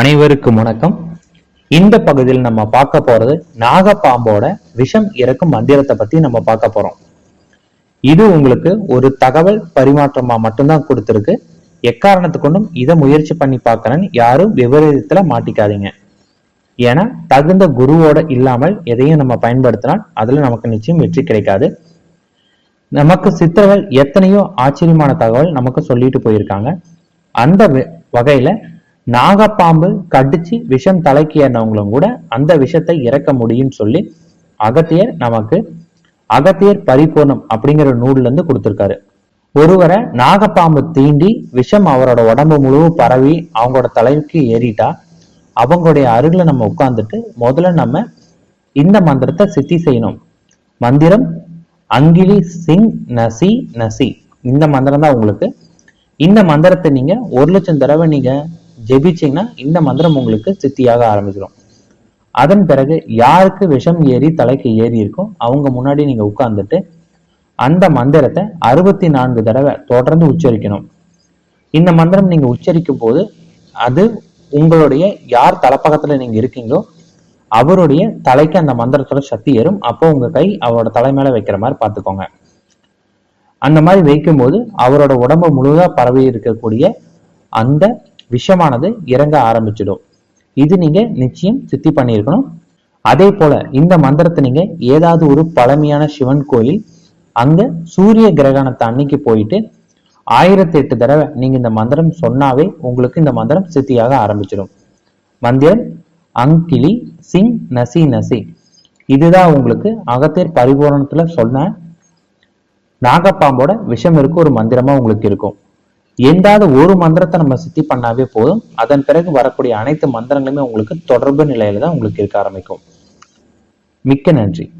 அனைவருக்கும் வணக்கம். இந்த பகுதியில் நம்ம பார்க்க போறது நாகப்பாம்போட விஷம் இறக்கும் மந்திரத்தை பத்தி நம்ம பார்க்க போறோம். இது உங்களுக்கு ஒரு தகவல் பரிமாற்றமா மட்டும்தான் கொடுத்துருக்கு. எக்காரணத்து கொண்டும் இதை முயற்சி பண்ணி பார்க்கறேன்னு யாரும் விபரீதத்துல மாட்டிக்காதீங்க. ஏன்னா தகுந்த குருவோட இல்லாமல் எதையும் நம்ம பயன்படுத்தினால் அதுல நமக்கு நிச்சயம் வெற்றி கிடைக்காது. நமக்கு சித்தர்கள் எத்தனையோ ஆச்சரியமான தகவல் நமக்கு சொல்லிட்டு போயிருக்காங்க. அந்த வகையில நாகப்பாம்பு கடிச்சு விஷம் தலைக்கு ஏறினவங்களும் கூட அந்த விஷத்தை இறக்க முடியும்னு சொல்லி அகத்தியர் நமக்கு அகத்தியர் பரிபூர்ணம் அப்படிங்கிற நூல்ல இருந்து கொடுத்திருக்காரு. ஒருவரை நாகப்பாம்பு தீண்டி விஷம் அவரோட உடம்பு முழுவதும் பரவி அவங்களோட தலைக்கு ஏறிட்டா அவங்களுடைய அருகில் நம்ம உட்கார்ந்துட்டு முதல்ல நம்ம இந்த மந்திரத்தை சித்தி செய்யணும். மந்திரம் அங்கிலி சிங் நசி நசி. இந்த மந்திரம் தான் உங்களுக்கு. இந்த மந்திரத்தை நீங்க ஒரு லட்சம் தடவை நீங்க ஜெபிச்சீங்கன்னா இந்த மந்திரம் உங்களுக்கு சித்தியாக ஆரம்பிச்சிடும் அதன் பிறகு யாருக்கு விஷம் ஏறி தலைக்கு ஏறி இருக்கோ அவங்க முன்னாடி நீங்க உட்கார்ந்துட்டு அந்த மந்திரத்தை அறுபத்தி நான்கு தடவை தொடர்ந்து உச்சரிக்கணும். இந்த மந்திரம் நீங்க உச்சரிக்கும் போது அது உங்களுடைய யார் தலைப்பக்கத்தில் நீங்க இருக்கீங்களோ அவருடைய தலைக்கு அந்த மந்திரத்தோட சக்தி ஏறும். அப்போ உங்க கை அவரோட தலை மேல வைக்கிற மாதிரி பார்த்துக்கோங்க. அந்த மாதிரி வைக்கும்போது அவரோட உடம்பு முழுதா பரவி இருக்கக்கூடிய அந்த விஷமானது இறங்க ஆரம்பிச்சிடும். இது நீங்க நிச்சயம் சித்தி பண்ணியிருக்கணும். அதே போல இந்த மந்திரத்தை நீங்க ஏதாவது ஒரு பழமையான சிவன் கோயில் அங்க சூரிய கிரகணத்தை அன்னைக்கு போயிட்டு ஆயிரத்தி எட்டு தடவை நீங்க இந்த மந்திரம் சொன்னாவே உங்களுக்கு இந்த மந்திரம் சித்தியாக ஆரம்பிச்சிடும். மந்திரம் அங்கிலி சிங் நசி நசி. இதுதான் உங்களுக்கு அகத்தியர் பரிபூரணத்துல சொன்ன நாகப்பாம்போட விஷம் இருக்கு ஒரு மந்திரமா உங்களுக்கு இருக்கும். எந்தாவது ஒரு மந்திரத்தை நம்ம சித்தி பண்ணாவே போதும். அதன் பிறகு வரக்கூடிய அனைத்து மந்திரங்களுமே உங்களுக்கு தொடர்பு நிலையில தான் உங்களுக்கு இருக்க ஆரம்பிக்கும். மிக்க நன்றி.